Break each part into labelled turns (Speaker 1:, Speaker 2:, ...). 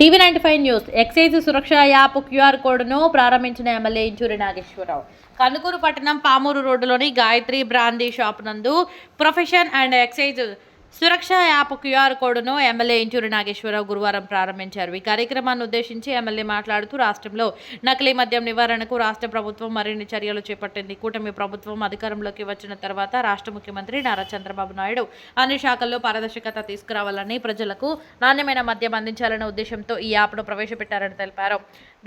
Speaker 1: TV ninety five news. Excise Suraksha app QR కోడ్ను ప్రారంభించిన MLA Inchuri Nageswara Rao. Kandukur పట్టణం పామూరు రోడ్డులోని గాయత్రి బ్రాందీ షాప్ నందు prohibition and excise Suraksha app QR కోడ్ను ఎమ్మెల్యే ఇంచూరి నాగేశ్వరరావు గురువారం ప్రారంభించారు. ఈ కార్యక్రమాన్ని ఉద్దేశించి ఎమ్మెల్యే మాట్లాడుతూ రాష్ట్రంలో నకిలీ మద్యం నివారణకు రాష్ట్ర ప్రభుత్వం మరిన్ని చర్యలు చేపట్టింది. కూటమి ప్రభుత్వం అధికారంలోకి వచ్చిన తర్వాత రాష్ట్ర ముఖ్యమంత్రి నారా చంద్రబాబు నాయుడు అన్ని శాఖల్లో పారదర్శకత తీసుకురావాలని ప్రజలకు నాణ్యమైన మద్యం అందించాలనే ఉద్దేశంతో ఈ యాప్ను ప్రవేశపెట్టారని తెలిపారు.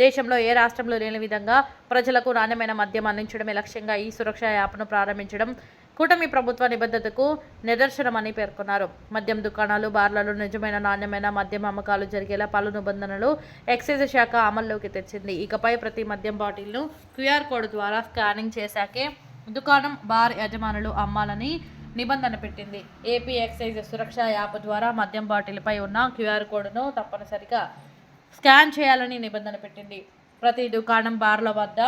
Speaker 1: దేశంలో ఏ రాష్ట్రంలో లేని విధంగా ప్రజలకు నాణ్యమైన మద్యం అందించడమే లక్ష్యంగా ఈ సురక్ష యాప్ను ప్రారంభించడం కూటమి ప్రభుత్వ నిబద్ధతకు నిదర్శనమని పేర్కొన్నారు. మద్యం దుకాణాలు బార్లలో నిజమైన నాణ్యమైన మద్యం అమ్మకాలు జరిగేలా పలు నిబంధనలు ఎక్సైజ్ శాఖ అమల్లోకి తెచ్చింది. ఇకపై ప్రతి మద్యం బాటిల్ను క్యూఆర్ కోడ్ ద్వారా స్కానింగ్ చేశాకే దుకాణం బార్ యజమానులు అమ్మాలని నిబంధన పెట్టింది. ఏపీ ఎక్సైజ్ సురక్ష యాప్ ద్వారా మద్యం బాటిల్పై ఉన్న క్యూఆర్ కోడ్ను తప్పనిసరిగా స్కాన్ చేయాలని నిబంధన పెట్టింది. ప్రతి దుకాణం బార్ల వద్ద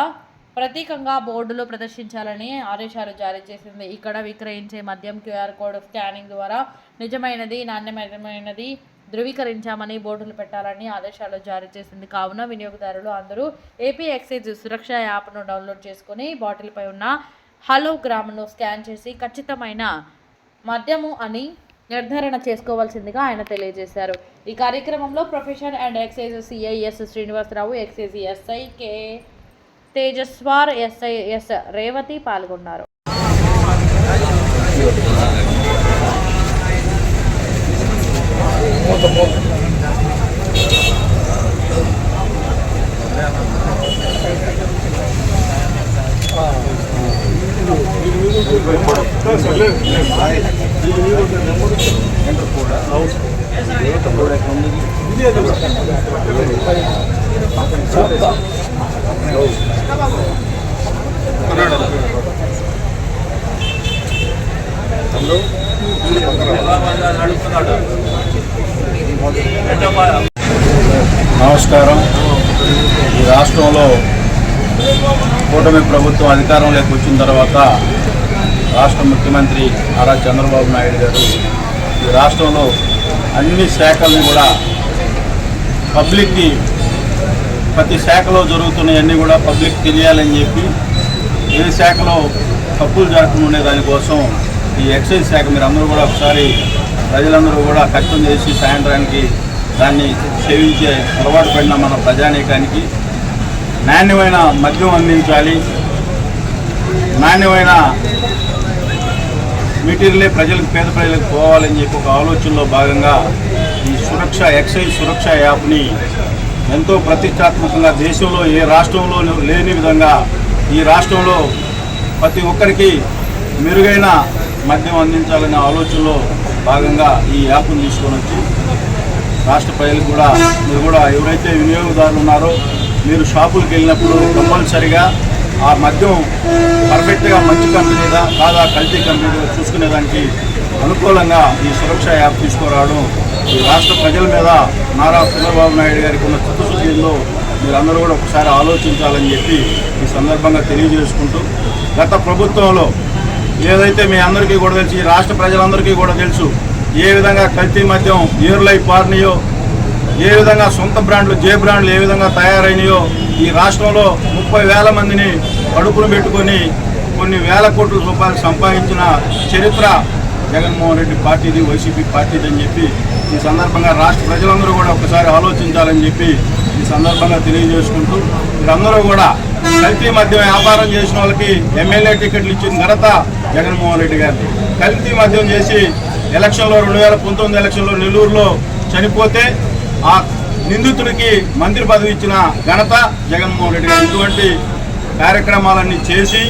Speaker 1: ప్రత్యేకంగా బోర్డులో ప్రదర్శించాలని ఆదేశాలు జారీ చేసింది. ఇక్కడ విక్రయించే మద్యం క్యూఆర్ కోడ్ స్కానింగ్ ద్వారా నిజమైనది నాణ్యమైనది ధృవీకరించామని బోర్డులు పెట్టాలని ఆదేశాలు జారీ చేసింది. కావున వినియోగదారులు అందరూ ఏపీ ఎక్సైజ్ సురక్ష యాప్ను డౌన్లోడ్ చేసుకుని బాటిల్పై ఉన్న హలో గ్రామ్ను స్కాన్ చేసి ఖచ్చితమైన మద్యము అని నిర్ధారణ చేసుకోవాల్సిందిగా ఆయన తెలియజేశారు. ఈ కార్యక్రమంలో prohibition and excise CI S Srinivasa Rao excise SI K Tejaswar SI S Revathi పాల్గొన్నారు.
Speaker 2: నమస్కారం. ఈ రాష్ట్రంలో కూటమి ప్రభుత్వం అధికారంలోకి వచ్చిన తర్వాత రాష్ట్ర ముఖ్యమంత్రి నారా చంద్రబాబు నాయుడు గారు ఈ రాష్ట్రంలో అన్ని శాఖల్ని కూడా పబ్లిక్కి ప్రతి శాఖలో జరుగుతున్నవన్నీ కూడా పబ్లిక్ తెలియాలని చెప్పి ఏ శాఖలో తప్పులు జరగకుండా ఉండే దానికోసం ఈ ఎక్సైజ్ శాఖ మీరు అందరూ కూడా ఒకసారి ప్రజలందరూ కూడా కష్టం చేసి సాయంత్రానికి దాన్ని సేవించే అలవాటు పడిన మన ప్రజానీకానికి నాణ్యమైన మద్యం అందించాలి. నాణ్యమైన మెటీరియలే ప్రజలకు పేద ప్రజలకు పోవాలని చెప్పి ఒక ఆలోచనలో భాగంగా ఈ సురక్ష ఎక్సైజ్ సురక్ష యాప్ని ఎంతో ప్రతిష్టాత్మకంగా దేశంలో ఏ రాష్ట్రంలో లేని విధంగా ఈ రాష్ట్రంలో ప్రతి ఒక్కరికి మెరుగైన మద్యం అందించాలనే ఆలోచనలో భాగంగా ఈ యాప్ను తీసుకొని వచ్చి రాష్ట్ర ప్రజలు కూడా మీరు కూడా ఎవరైతే వినియోగదారులు ఉన్నారో మీరు షాపులకు వెళ్ళినప్పుడు కంపల్సరిగా ఆ మద్యం పర్ఫెక్ట్గా మంచి కంపెనీదా కాదా కల్తీ కంపెనీగా చూసుకునేదానికి అనుకూలంగా ఈ సురక్ష యాప్ తీసుకురావడం ఈ రాష్ట్ర ప్రజల మీద నారా చంద్రబాబు నాయుడు గారికి ఉన్న చిత్తశుద్ధిలో మీరందరూ కూడా ఒకసారి ఆలోచించాలని చెప్పి ఈ సందర్భంగా తెలియజేసుకుంటూ గత ప్రభుత్వంలో ఏదైతే మీ అందరికీ కూడా తెలుసు ఈ రాష్ట్ర ప్రజలందరికీ కూడా తెలుసు ఏ విధంగా కల్తీ మద్యం ఏర్లై పారినాయో ఏ విధంగా సొంత బ్రాండ్లు జే బ్రాండ్లు ఏ విధంగా తయారైనాయో ఈ రాష్ట్రంలో ముప్పై వేల మందిని కడుపులు పెట్టుకొని కొన్ని వేల కోట్ల రూపాయలు సంపాదించిన చరిత్ర జగన్మోహన్ రెడ్డి పార్టీది వైసీపీ పార్టీది అని చెప్పి ఈ సందర్భంగా రాష్ట్ర ప్రజలందరూ కూడా ఒకసారి ఆలోచించాలని చెప్పి ఈ సందర్భంగా తెలియజేసుకుంటూ మీరందరూ కూడా కల్తీ మద్యం వ్యాపారం చేసిన వాళ్ళకి ఎమ్మెల్యే టికెట్లు ఇచ్చిన ఘనత జగన్మోహన్ రెడ్డి గారిని కల్తీ మద్యం చేసి ఎలక్షన్లో రెండు వేల పంతొమ్మిది ఎలక్షన్లో నెల్లూరులో చనిపోతే ఆ నిందితుడికి మంత్రి పదవి ఇచ్చిన ఘనత జగన్మోహన్ రెడ్డి గారు ఇటువంటి కార్యక్రమాలన్నీ చేసి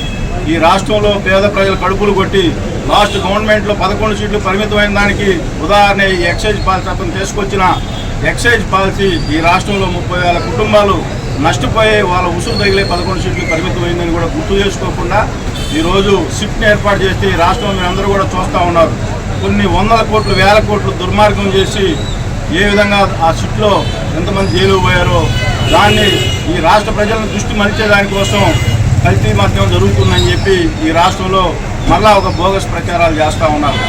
Speaker 2: ఈ రాష్ట్రంలో పేద ప్రజల కడుపులు కొట్టి లాస్ట్ గవర్నమెంట్లో పదకొండు సీట్లు పరిమితమైన దానికి ఉదాహరణ ఈ ఎక్సైజ్ పాలసీ అతను తీసుకొచ్చిన ఎక్సైజ్ పాలసీ ఈ రాష్ట్రంలో ముప్పై వేల కుటుంబాలు నష్టపోయే వాళ్ళ ఉసురు తగిలే పదకొండు సీట్లు పరిమితమైందని కూడా గుర్తు చేసుకోకుండా ఈరోజు సిట్ని ఏర్పాటు చేసి రాష్ట్రంలో అందరూ కూడా చూస్తూ ఉన్నారు. కొన్ని వందల కోట్లు వేల కోట్లు దుర్మార్గం చేసి ఏ విధంగా ఆ సిట్లో ఎంతమంది జైలు పోయారో దాన్ని ఈ రాష్ట్ర ప్రజలను దృష్టి మలిచేదానికోసం కల్తీ మాధ్యమం జరుగుతుందని చెప్పి ఈ రాష్ట్రంలో మళ్ళా ఒక బోగస్ ప్రచారాలు చేస్తూ ఉన్నారు.